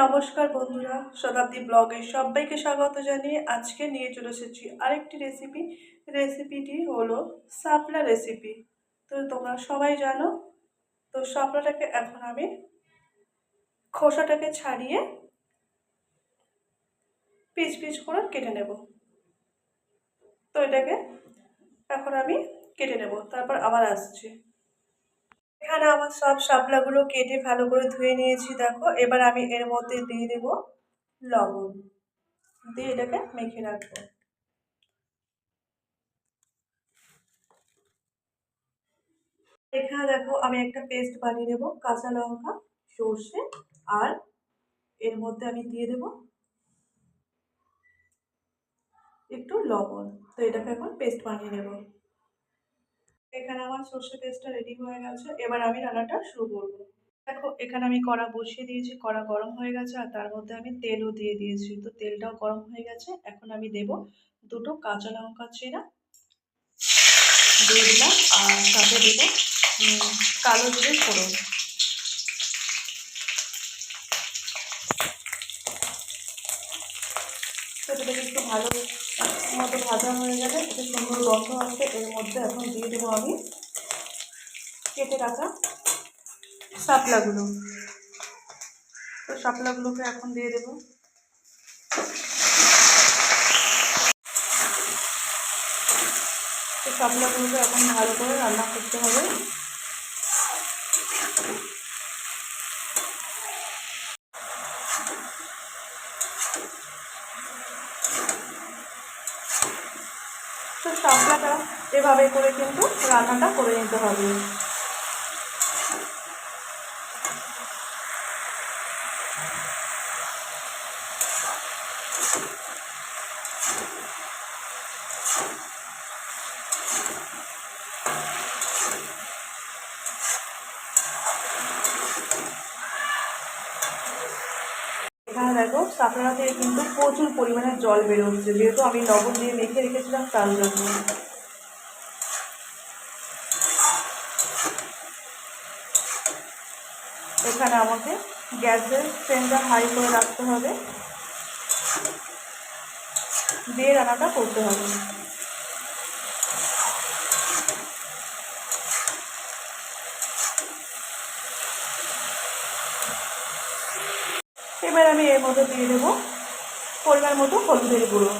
নমস্কার বন্ধুরা, শতাব্দী ব্লগে সবাইকে স্বাগত জানিয়ে আজকে নিয়ে চলে এসেছি আরেকটি রেসিপি রেসিপিটি হলো শাপলা রেসিপি তো তোমরা সবাই জানো, তো শাপলাটাকে এখন আমি খোসাটাকে ছাড়িয়ে পিচ পিচ করে কেটে নেব। তো এটাকে এখন আমি কেটে নেব, তারপর আবার আসছি। এখানে আমার সব শাপলাগুলো কেটে ভালো করে ধুয়ে নিয়েছি, দেখো। এবার আমি এর মধ্যে দিয়ে দেব লবণ। দিয়ে এটাকে মেখে রাখব। এখানে দেখো আমি একটা পেস্ট বানিয়ে নেব, কাঁচা লঙ্কা, সর্ষে, আর এর মধ্যে আমি দিয়ে দেব একটু লবণ। তো এটাকে এখন পেস্ট বানিয়ে নেব। এখানে আমার সর্ষে পেস্টটা রেডি হয়ে গেছে। এবার আমি রান্নাটা শুরু করব। দেখো, এখানে আমি কড়া বসিয়ে দিয়েছি, কড়া গরম হয়ে গেছে, আর তার মধ্যে আমি তেলও দিয়ে দিয়েছি। তো তেলটাও গরম হয়ে গেছে, এখন আমি দেব দুটো কাঁচা লঙ্কা চেরা। দিয়ে দিলাম, আর সাথে দেব কালো জিরে ফোড়ন। তো একটু ভালো মতো ভাজা হয়ে গেলে একটু সুন্দর গন্ধ আসবে এর মধ্যে এখন দিয়ে দেবো আমি কেটে রাখা শাপলাগুলো। তো শাপলাগুলোকে এখন দিয়ে দেবো। তো শাপলাগুলোকে এখন ভালো করে রান্না করতে হবে। তো সবটা এভাবে করে কিন্তু রান্নাটা করে নিতে হবে। এখানে দেখো সাপড়া থেকে কিন্তু প্রচুর পরিমাণে জল বেরোচ্ছে যেহেতু আমি লবণ দিয়ে মেখে রেখেছিলাম, তার জন্য। এখানে আমাকে গ্যাসের ফ্লেমটা হাই করে রাখতে হবে। দিয়ে রান্নাটা করতে হবে। এবার আমি এর মধ্যে দিয়ে দেবো পরিমাণ মতো হলুদের গুঁড়ো।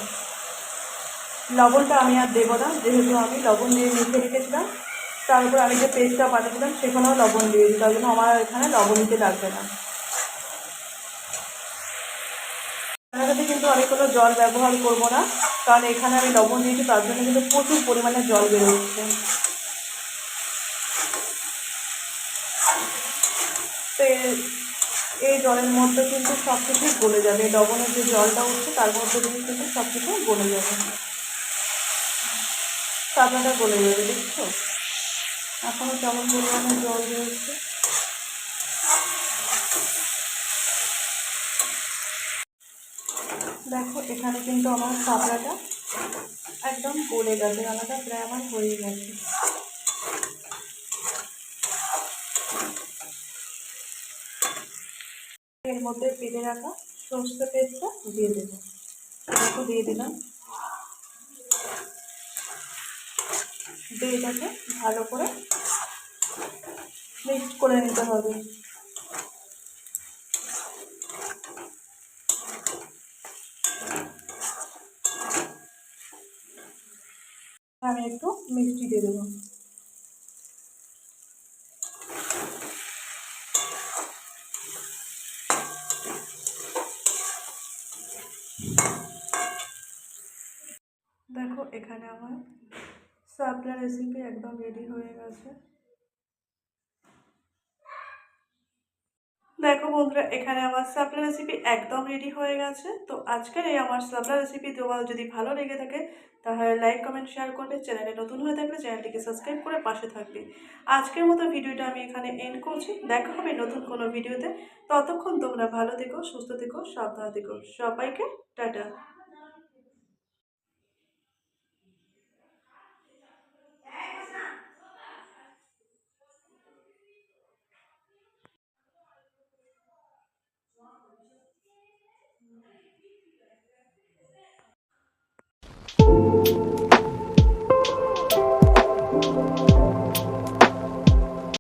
লবণটা আমি আর দেবো না, যেহেতু আমি লবণ দিয়ে মেখে রেখেছিলাম, তার উপর আমি যে পেস্টটা বানিয়েছিলাম, সেখানেও লবণ দিয়ে দিই তার জন্য আমার এখানে লবণ দিতে লাগবে না। রান্নাটাতে কিন্তু আমি কোনো জল ব্যবহার করব না, কারণ এখানে আমি লবণ দিয়েছি, তার জন্য কিন্তু প্রচুর পরিমাণে জল বেরোচ্ছে তো এই জলের মধ্যে কিন্তু সব কিছু গলে যাবে। লবণের যে জলটা উঠছে, তার মধ্যে কিন্তু সব কিছু গলে যাবে। সাদনাটা গলে যাবে, দেখছ? এখনও কেমন পরিমাণে জল বেরোচ্ছে। দেখো, এখানে কিন্তু আমার সাবড়াটা একদম গলে গেছে রান্নাটা প্রায় আমার হয়ে গেছে। এর মধ্যে পেটে রাখা সর্ষে পেস্টটা দিয়ে দেবো। একটু দিয়ে দিলাম। দিয়ে ভালো করে মিক্সড করে নিতে হবে। আমি একটু মিষ্টি দিয়ে দেবো দেখো আমার। সাপলা রেসিপি একদম রেডি হয়ে গেছে। দেখো বন্ধুরা, এখানে আমার সাপলা রেসিপি একদম রেডি হয়ে গেছে। তো আজকের এই আমার সাপলা রেসিপি তোমার যদি ভালো লেগে থাকে, তাহলে লাইক কমেন্ট শেয়ার করবে। চ্যানেলে নতুন হয়ে থাকলে চ্যানেলটিকে সাবস্ক্রাইব করে পাশে থাকবে। আজকের মতো ভিডিওটা আমি এখানে এন্ড করছি। দেখা হবে নতুন কোনো ভিডিওতে। ততক্ষণ তোমরা ভালো থেকো, সুস্থ থেকো, সাবধান থেকো। সবাইকে, টাটা।